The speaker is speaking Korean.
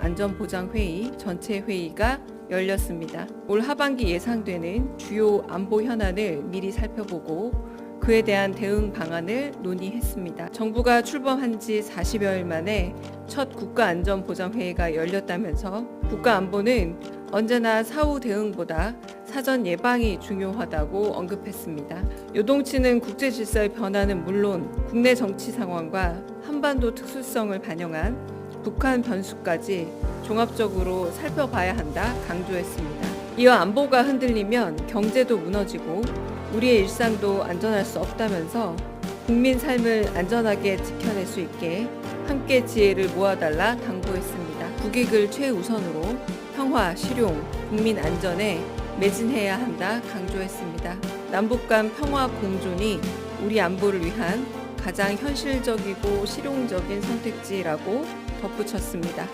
안전보장회의 전체 회의가 열렸습니다. 올 하반기 예상되는 주요 안보 현안을 미리 살펴보고 그에 대한 대응 방안을 논의했습니다. 정부가 출범한 지 40여일 만에 첫 국가안전보장회의가 열렸다면서 국가안보는 언제나 사후 대응보다 사전 예방이 중요하다고 언급했습니다. 요동치는 국제 질서의 변화는 물론 국내 정치 상황과 한반도 특수성을 반영한 북한 변수까지 종합적으로 살펴봐야 한다 강조했습니다. 이어 안보가 흔들리면 경제도 무너지고 우리의 일상도 안전할 수 없다면서 국민 삶을 안전하게 지켜낼 수 있게 함께 지혜를 모아달라 당부했습니다. 국익을 최우선으로 평화, 실용, 국민 안전에 매진해야 한다 강조했습니다. 남북 간 평화 공존이 우리 안보를 위한 가장 현실적이고 실용적인 선택지라고 덧붙였습니다.